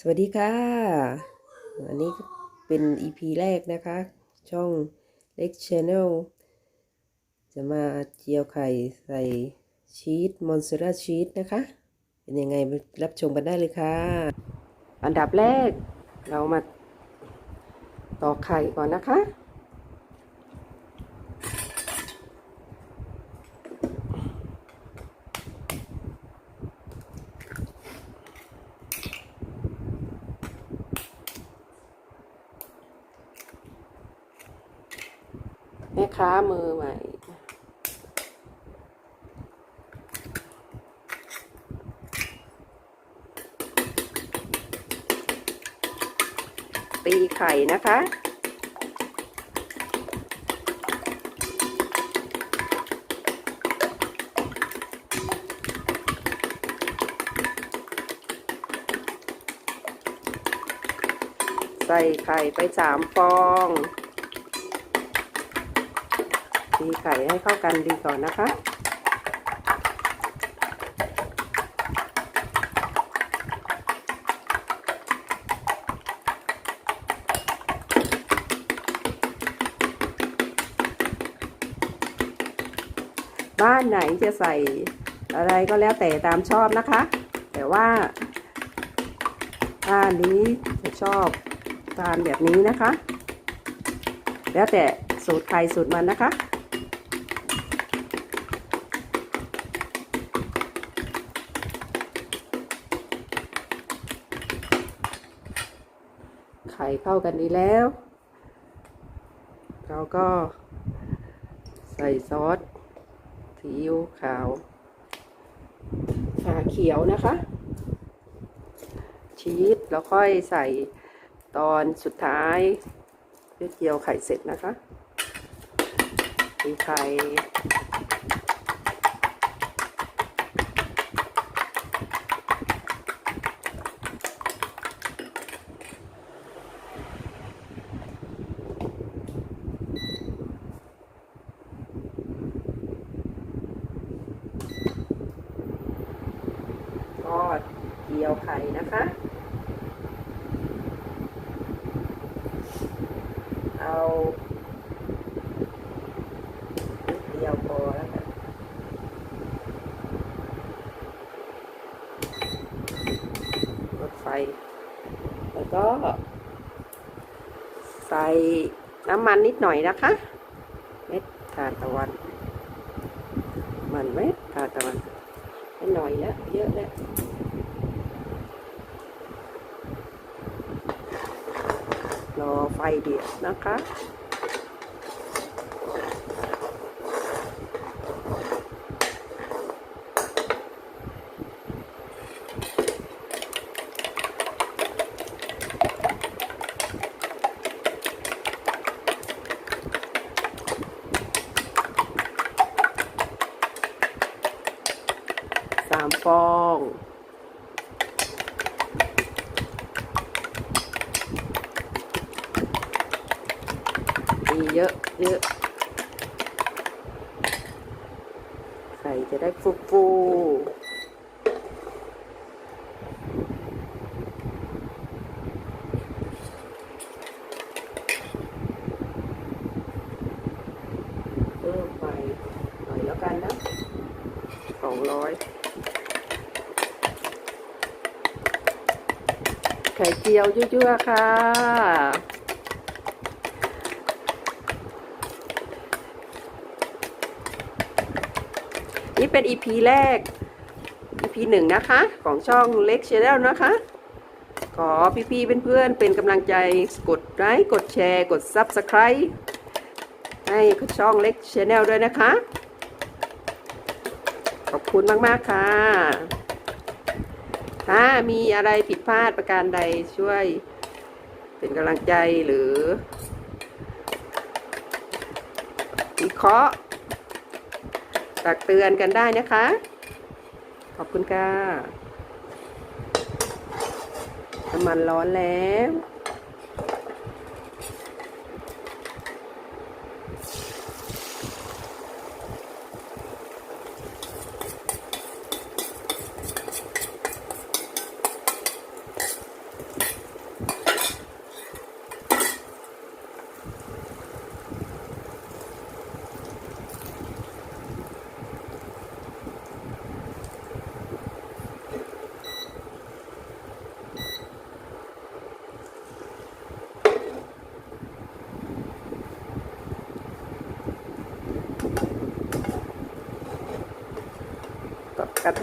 สวัสดีค่ะ อันนี้เป็น EP แรกนะคะ ช่องเล็กช n น l จะมาเจียวไข่ใส่ชีสมอนสเตอร่าชีสนะคะ เป็นยังไงรับชมกันได้เลยค่ะ อันดับแรกเรามาตอกไข่ก่อนนะคะ ค้ามือใหม่ตีไข่นะคะ ใส่ไข่ไปสามฟอง ตีไข่ให้เข้ากันดีก่อนนะคะ บ้านไหนจะใส่อะไรก็แล้วแต่ตามชอบนะคะ แต่ว่าบ้านนี้จะชอบทานแบบนี้นะคะ แล้วแต่สูตรใครสูตรมันนะคะ ไข่เข้ากันดีแล้ว เราก็ใส่ซอสซีอิ๊วขาวชาเขียวนะคะ ชีสแล้วค่อยใส่ตอนสุดท้ายเพื่อเจียวไข่เสร็จนะคะตีไข่ทอดเจี ยวไข่นะคะ เอาเดียวพอแล้วกันลดไฟ แล้วก็ ใส่น้ำมันนิดหน่อยนะคะ เม็ดทานตะวัน มันเม็ดทานตะวันไม่หน่อยแล้วเยอะแล้ว รอไฟเดือดนะคะ สามฟอง มี เยอะเยอะไข่จะได้ฟูฟูเพิ่มไปหน่อยแล้วกันนะสองร้อยไข่เจียวยั่วๆค่ะ นี่เป็น EP แรก EP หนึ่งนะคะ ของช่องเล็กช n แนลนะคะ ขอพี่ๆเพื่อนๆเป็นกำลังใจกดไลค์กดแชร์ กด Subscribe ให้ช่องเล็กช n แนลด้วยนะคะ ขอบคุณมากๆค่ะ ถ้ามีอะไรผิดพลาดประการใดช่วยเป็นกำลังใจหรือวิเคราะห์ ตักเตือนกันได้นะคะ ขอบคุณค่ะน้ำมันร้อนแล้ว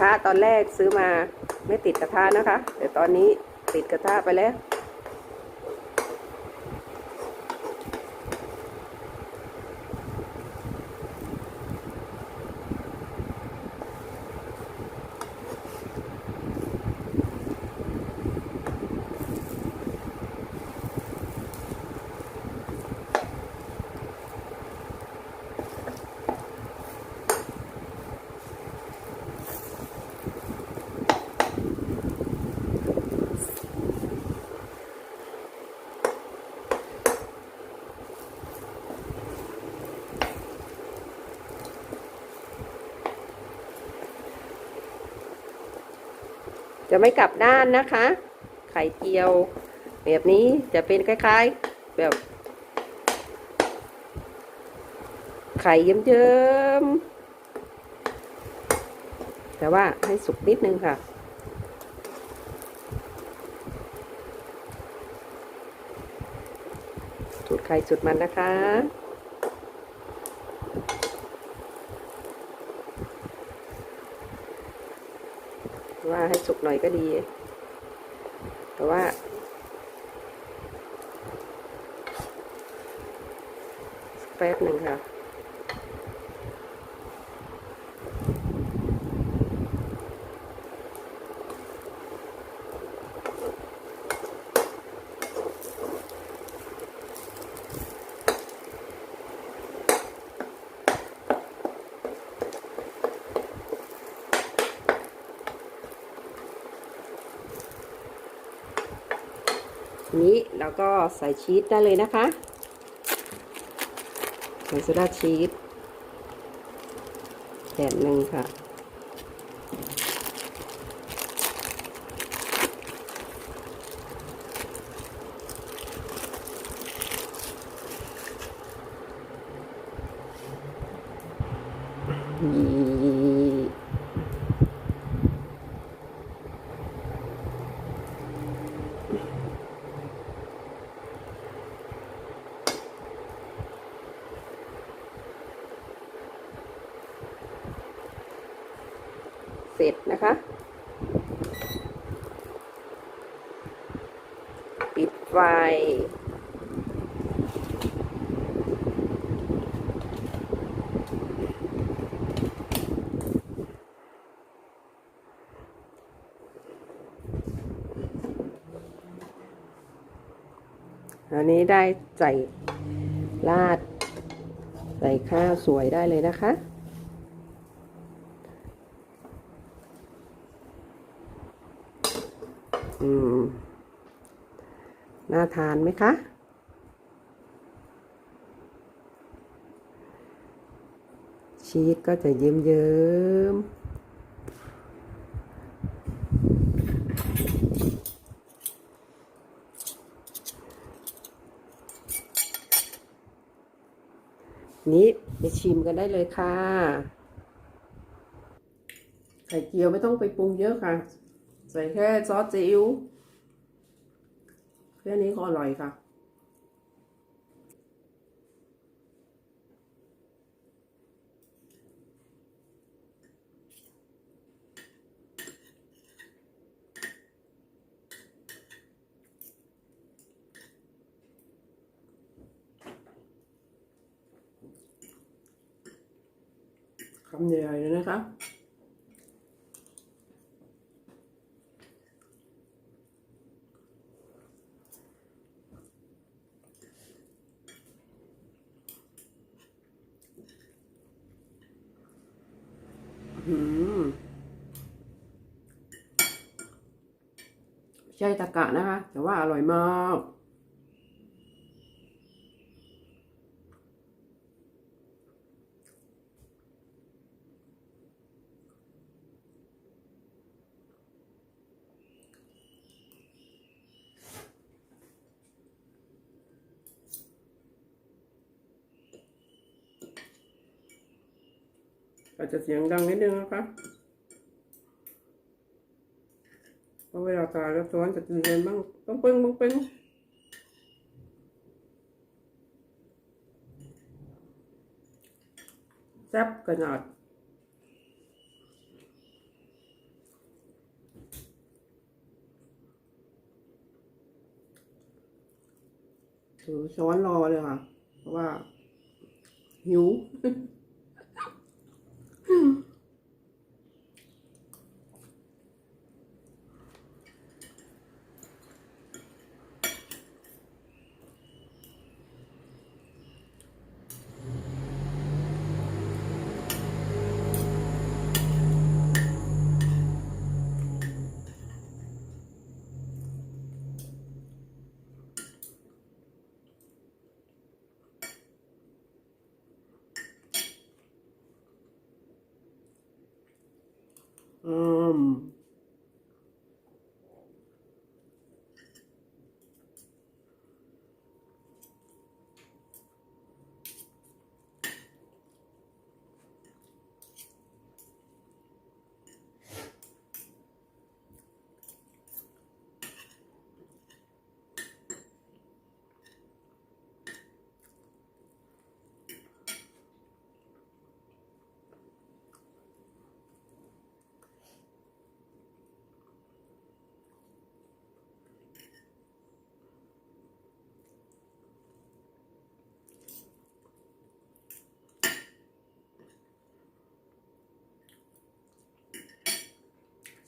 ระทะตอนแรกซื้อมาไม่ติดกระทะนะคะ แต่ตอนนี้ติดกระทะไปแล้ว จะไม่กลับด้านนะคะ ไข่เจียว แบบนี้จะเป็นคล้ายๆ แบบ ไข่เยิ้มๆแต่ว่าให้สุกนิดนึงค่ะสูตรไข่สูตรมันนะคะ ว่าให้สุกหน่อยก็ดี แต่ว่า แป๊บหนึ่งค่ะ นี้เราก็ใส่ชีสได้เลยนะคะ ใส่โซดาชีสแผ่นหนึ่งค่ะเร็จนะคะ ปิดไฟ อันนี้ได้ใส่ราดใส่ข้าวสวยได้เลยนะคะ อืม น่าทานไหมคะ ชีสก็จะเยิ้มเยิ้มๆนี้ไปชิมกันได้เลยค่ะ ไข่เจียวไม่ต้องไปปรุงเยอะค่ะ ใส่แค่ซอสซีอิ๊วแค่นี้ก็อร่อยค่ะ คำใหญ่ๆเลยนะคะ ใช่ตะกะนะคะ แต่ว่าอร่อยมาก อาจจะเสียงดังนิดนึงนะคะเพราะเวลาตาแล้วซ้อนจะตื่นเต้นบ้างต้องปึ้งต้องปึ้งแซ่บขนาดถือช้อนรอเลยค่ะ เพราะว่าหิว อื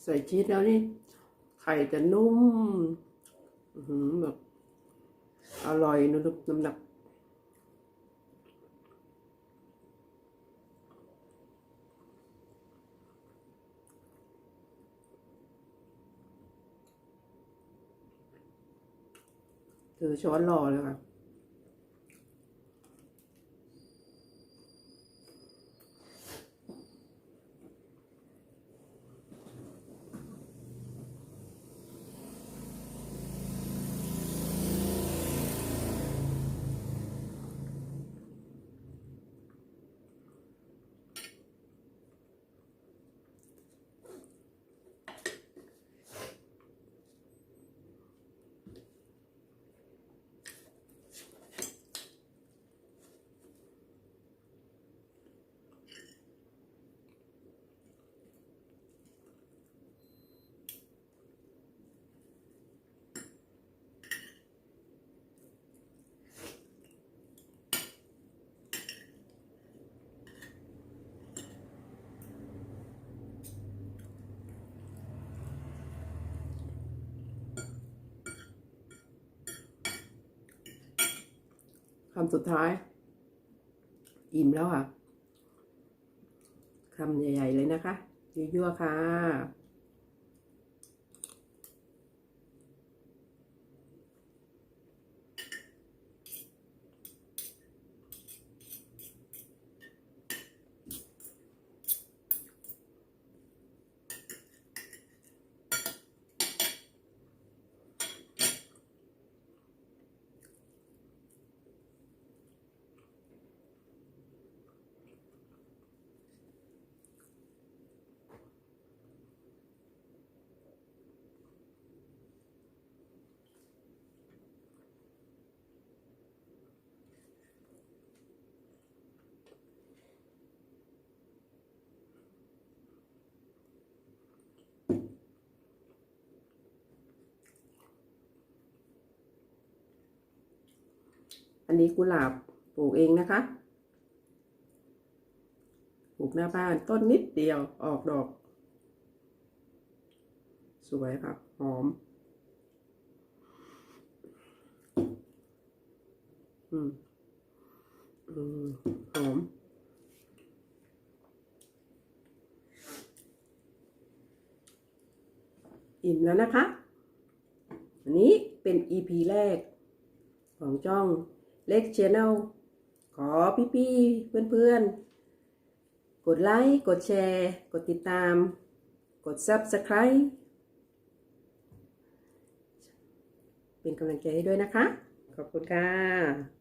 ใส่ชีสแล้วนี่ ไข่จะนุ่มหือแบบอร่อยนุ่มน้ำหนักถือช้อนรอเลยค่ะ คำสุดท้าย อิ่มแล้วค่ะคำใหญ่ ๆ เลยนะคะยั่วๆค่ะ อันนี้กุหลาบปลูกเองนะคะ ปลูกหน้าบ้านต้นนิดเดียวออกดอก สวยค่ะหอม อืม อืม หอมอิ่มแล้วนะคะ อันนี้เป็น EP แรกของจ้อง เล็กช n แนลขอพี่ๆเพื่อนๆ กดไลค์ กดแชร์ กดติดตาม กด Subscribe เป็นกำลังใจให้ด้วยนะคะ ขอบคุณค่ะ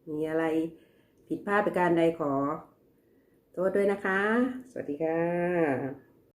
มีอะไรผิดพลาดประการใดขอ โทษด้วยนะคะ สวัสดีค่ะ